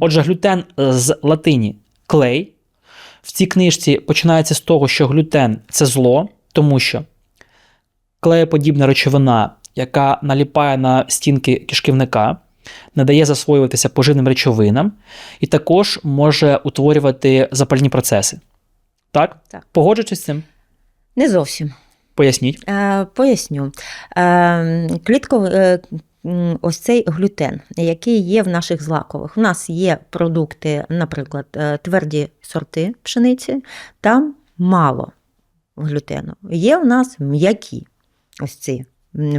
Отже, глютен з латині клей. В цій книжці починається з того, що глютен це зло, тому що клеєподібна речовина, яка наліпає на стінки кишківника, не дає засвоюватися поживним речовинам, і також може утворювати запальні процеси. Так? Так. Погоджуєтесь з цим? Не зовсім. Поясніть. Е, поясню. Е, клітко, е, ось цей глютен, який є в наших злакових. У нас є продукти, наприклад, е, тверді сорти пшениці, там мало глютену. Є у нас м'які ось ці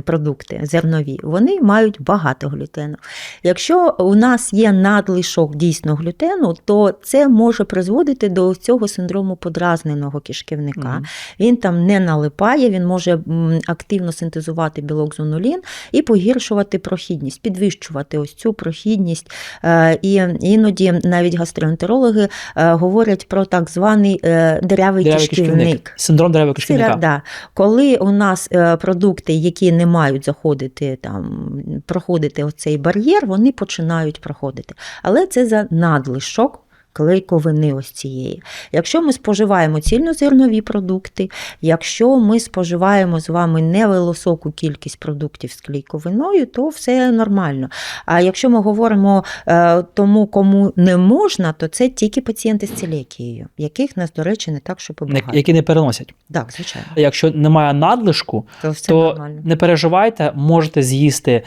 продукти зернові, вони мають багато глютену. Якщо у нас є надлишок дійсно глютену, то це може призводити до цього синдрому подразненого кишківника. Мгм. Він там не налипає, він може активно синтезувати білок зонулін і погіршувати прохідність, підвищувати ось цю прохідність. Е, І іноді навіть гастроентерологи е, говорять про так званий е, Деревий кишківник. кишківник. Синдром деревого кишківника. Сира, да. Коли у нас продукти, які не мають заходити там, проходити оцей бар'єр, вони починають проходити. Але це за надлишок. Клейковини ось цієї. Якщо ми споживаємо цільнозернові продукти, якщо ми споживаємо з вами невисоку кількість продуктів з клейковиною, то все нормально. А якщо ми говоримо е, тому, кому не можна, то це тільки пацієнти з целіакією, яких нас, до речі, не так, щоб багато. Які не переносять. Так, звичайно. Якщо немає надлишку, То то не переживайте, можете з'їсти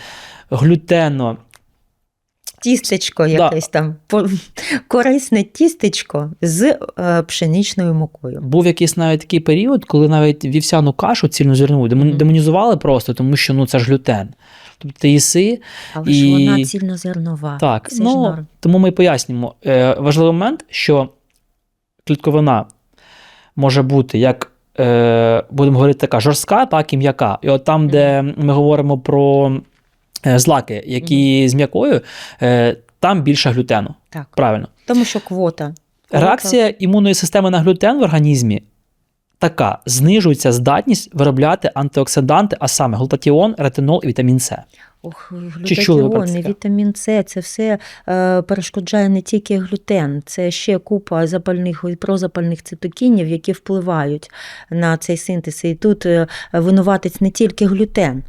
глютенно. Тістечко якесь там, корисне тістечко з е, пшеничною мукою. Був якийсь навіть такий період, коли навіть вівсяну кашу цільнозернову демонізували просто, тому що ну це ж глютен. Тобто ти їси. Але І- ж вона цільнозернова. Так, Це ну, норм. тому ми пояснюємо. Е, важливий момент, що клітковина може бути як, е, будемо говорити, така жорстка, так і м'яка. І от там, де ми говоримо про злаки, які з м'якою, е, там більше глютену. Так. Правильно. Тому що квота. Квота. Реакція імунної системи на глютен в організмі така: знижується здатність виробляти антиоксиданти, а саме глутатіон, ретинол і вітамін С. Ох, глютатіон, вітамін С, це все е, перешкоджає не тільки глютен, це ще купа запальних і прозапальних цитокінів, які впливають на цей синтез. І тут е, винуватець не тільки глютен.